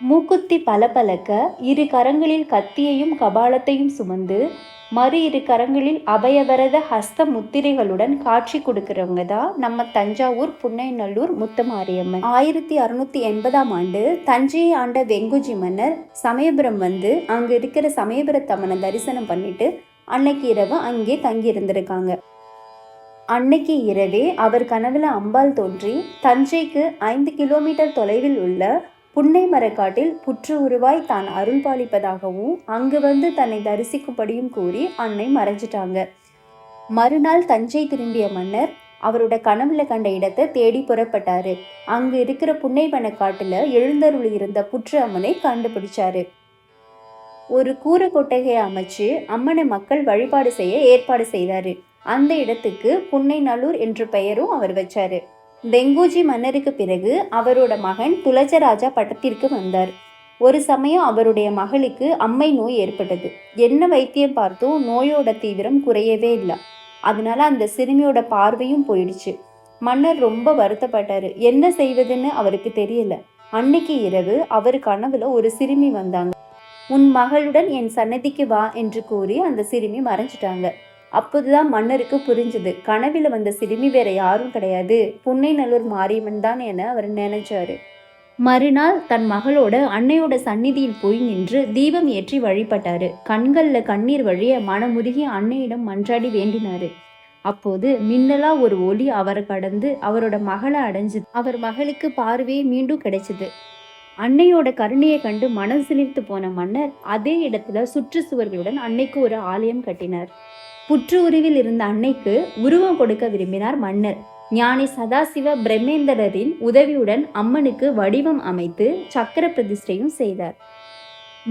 மூக்குத்தி பலபலக்க இரு கரங்களில் கத்தியையும் கபாலத்தையும் சுமந்து மறு இரு கரங்களில் அபயவரத ஹஸ்த முத்திரைகளுடன் காட்சி கொடுக்கிறவங்க தான் நம்ம தஞ்சாவூர் புன்னைநல்லூர் முத்தமாரியம்மன். ஆயிரத்தி அறுநூத்தி எண்பதாம் ஆண்டு தஞ்சையை ஆண்ட வெங்குஜி மன்னர் சமயபுரம் வந்து அங்கே இருக்கிற சமயபுரத்தம்மனை தரிசனம் பண்ணிட்டு அன்னைக்கு இரவு அங்கே தங்கி இருந்திருக்காங்க அன்னைக்கு இரவே அவர் கனவுல அம்பாள் தோன்றி தஞ்சைக்கு ஐந்து கிலோமீட்டர் தொலைவில் உள்ள புன்னை மரக்காட்டில் புற்று உருவாய் தான் அருள் பாலிப்பதாகவும் அங்கு வந்து தன்னை தரிசிக்கும்படியும் கூறி அன்னை மறைஞ்சிட்டாங்க. மறுநாள் தஞ்சை திரும்பிய மன்னர் அவரோட கனவுல கண்ட இடத்தை தேடி புறப்பட்டாரு. அங்கு இருக்கிற புன்னை மரக்காட்டுல எழுந்தருள் இருந்த புற்று அம்மனை கண்டுபிடிச்சாரு. ஒரு கூரை கொட்டகையை அமைச்சு அம்மனை மக்கள் வழிபாடு செய்ய ஏற்பாடு செய்தாரு. அந்த இடத்துக்கு புன்னைநல்லூர் என்ற பெயரும் அவர் வச்சாரு. வெங்கூஜி மன்னருக்கு பிறகு அவரோட மகன் துளஜராஜா பட்டத்திற்கு வந்தார். ஒரு சமயம் அவருடைய மகளுக்கு அம்மை நோய் ஏற்பட்டது. என்ன வைத்தியம் பார்த்தும் நோயோட தீவிரம் குறையவே இல்லை. அதனால அந்த சிறுமியோட பார்வையும் போயிடுச்சு. மன்னர் ரொம்ப வருத்தப்பட்டாரு. என்ன செய்வதுன்னு அவருக்கு தெரியல. அன்னைக்கு இரவு அவர் கனவுல ஒரு சிறுமி வந்தாங்க. உன் மகளுடன் என் சன்னதிக்கு வா என்று கூறி அந்த சிறுமி மறைஞ்சிட்டாங்க. அப்போதுதான் மன்னருக்கு புரிஞ்சுது. கனவில வந்த சிறுமி வேற யாரும் கிடையாது. புன்னைநல்லூர் மாரியம்மன் தான் என அவர் நினைச்சாரு. மறுநாள் தன் மகளோட அன்னையோட சந்நிதியில் போய் நின்று தீபம் ஏற்றி வழிபட்டாரு. கண்கள்ல கண்ணீர் வழிய மனமுருகி அன்னையிடம் மன்றாடி வேண்டினாரு. அப்போது மின்னலா ஒரு ஒளி அவரை கடந்து அவரோட மகளை அடைஞ்சு அவர் மகளுக்கு பார்வையே மீண்டும் கிடைச்சது. அன்னையோட கருணையை கண்டு மனம் சிலிர்த்து போன மன்னர் அதே இடத்துல சுற்றுச்சுவர்களுடன் அன்னைக்கு ஒரு ஆலயம் கட்டினார். புற்று உருவில் இருந்த அன்னைக்கு உருவம் கொடுக்க விரும்பினார் மன்னர். ஞானி சதாசிவ பிரம்மேந்திரரின் உதவியுடன் அம்மனுக்கு வடிவம் அமைத்து சக்கர பிரதிஷ்டையும் செய்தார்.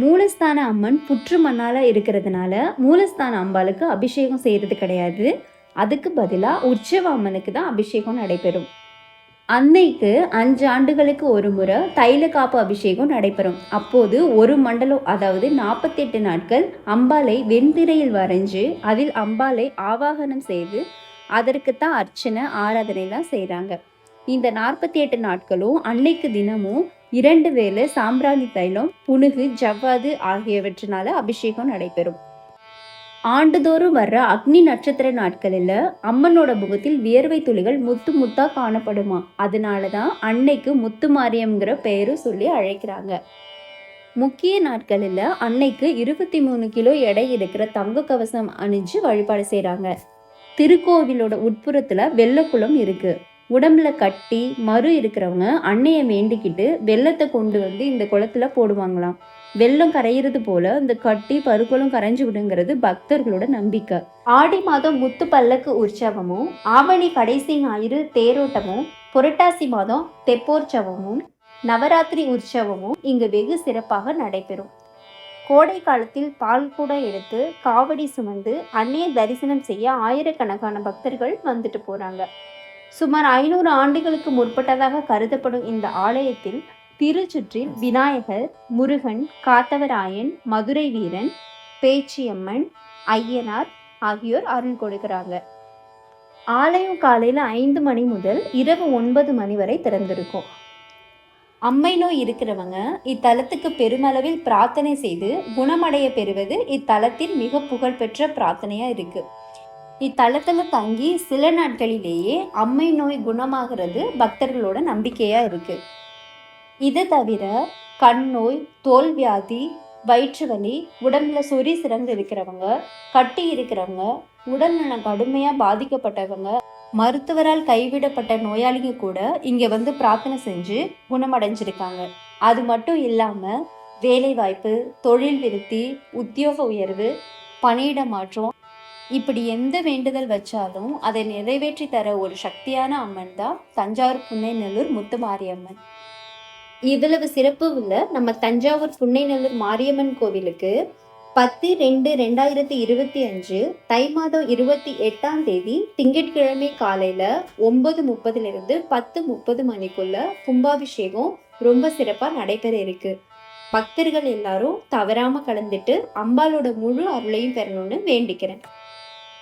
மூலஸ்தான அம்மன் புற்று மண்ணால இருக்கிறதுனால மூலஸ்தான அம்பாளுக்கு அபிஷேகம் செய்யறது கிடையாது. அதுக்கு பதிலாக உற்சவ அம்மனுக்கு தான் அபிஷேகம் நடைபெறும். அன்னைக்கு அஞ்சு ஆண்டுகளுக்கு ஒரு முறை தைல காப்பு அபிஷேகம் நடைபெறும். அப்போது ஒரு மண்டலம் அதாவது நாற்பத்தெட்டு நாட்கள் அம்பாலை வெண்திரையில் வரைஞ்சு அதில் அம்பாலை ஆவாகனம் செய்து அதற்குத்தான் அர்ச்சனை ஆராதனைலாம் செய்கிறாங்க இந்த நாற்பத்தி எட்டு நாட்களும் அன்னைக்கு தினமும் இரண்டு வேளை சாம்பிராணி தைலம் புனுகு ஜவ்வாது ஆகியவற்றினால அபிஷேகம் நடைபெறும். ஆண்டுதோறும் வர்ற அக்னி நட்சத்திர நாட்களில் அம்மனோட முகத்தில் வியர்வை துளிகள் முத்து முத்தா காணப்படுமா? அதனால தான் அன்னைக்கு முத்து மாரியம்ங்கிற பெயரும் சொல்லி அழைக்கிறாங்க. முக்கிய நாட்களில் அன்னைக்கு இருபத்தி மூணு கிலோ எடை இருக்கிற தங்க கவசம் அணிஞ்சு வழிபாடு செய்கிறாங்க திருக்கோவிலோட உட்புறத்தில் வெள்ளக்குளம் இருக்கு. உடம்புல கட்டி மறு இருக்கிறவங்க அன்னையை வேண்டிக்கிட்டு வெள்ளத்தை கொண்டு வந்து இந்த குளத்தில் போடுவாங்களாம். வெள்ளம் கரையிறது போல இந்த கட்டி பருக்களும் கரைஞ்சு விடுங்கிறது பக்தர்களோட நம்பிக்கை. ஆடி மாதம் முத்து பல்லக்கு உற்சவமும் ஆவணி கடைசி ஞாயிறு தேரோட்டமும் புரட்டாசி மாதம் தெப்போற்சவமும் நவராத்திரி உற்சவமும் இங்கு வெகு சிறப்பாக நடைபெறும். கோடை காலத்தில் பால் கூட எடுத்து காவடி சுமந்து அன்னைய தரிசனம் செய்ய ஆயிரக்கணக்கான பக்தர்கள் வந்துட்டு போறாங்க. சுமார் ஐநூறு ஆண்டுகளுக்கு முற்பட்டதாக கருதப்படும் இந்த ஆலயத்தில் திருச்சுற்றில் விநாயகர் முருகன் காத்தவராயன் மதுரை வீரன் பேச்சியம்மன் ஐயனார் ஆகியோர் அருள் கொடுக்கிறாங்க ஆலயம் காலையில் ஐந்து மணி முதல் இரவு ஒன்பது மணி வரை திறந்திருக்கும். அம்மை நோய் இருக்கிறவங்க இத்தலத்துக்கு பெருமளவில் பிரார்த்தனை செய்து குணமடைய பெறுவது இத்தலத்தின் மிக புகழ்பெற்ற பிரார்த்தனையாக இருக்கு. இத்தலத்தில் தங்கி சில நாட்களிலேயே அம்மை நோய் குணமாகிறது பக்தர்களோட நம்பிக்கையாக இருக்குது இது தவிர கண் நோய் தோல் வியாதி வயிற்று வலி உடம்புல சொறி சிறந்து இருக்கிறவங்க கட்டி இருக்கிறவங்க உடல்நலம் கடுமையாக பாதிக்கப்பட்டவங்க மருத்துவரால் கைவிடப்பட்ட நோயாளிங்க கூட இங்க வந்து பிரார்த்தனை செஞ்சு குணமடைஞ்சிருக்காங்க. அது மட்டும் இல்லாம வேலை வாய்ப்பு தொழில் விருத்தி உத்தியோக உயர்வு பணியிட மாற்றம் இப்படி எந்த வேண்டுதல் வச்சாலும் அதை நிறைவேற்றி தர ஒரு சக்தியான அம்மன் தான் தஞ்சாவூர் புன்னைநல்லூர் முத்துமாரியம்மன். இவ்வளவு சிறப்பு உள்ள நம்ம தஞ்சாவூர் புன்னைநல்லூர் மாரியம்மன் கோவிலுக்கு பத்து ரெண்டு ரெண்டாயிரத்தி இருபத்தி அஞ்சு தை மாதம் இருபத்தி எட்டாம் தேதி திங்கட்கிழமை காலையில ஒன்பது முப்பதுலேருந்து பத்து முப்பது மணிக்குள்ள கும்பாபிஷேகம் ரொம்ப சிறப்பாக நடைபெற இருக்கு. பக்தர்கள் எல்லாரும் தவறாம கலந்துட்டு அம்பாலோட முழு அருளையும் பெறணும்னு வேண்டிக்கிறேன்.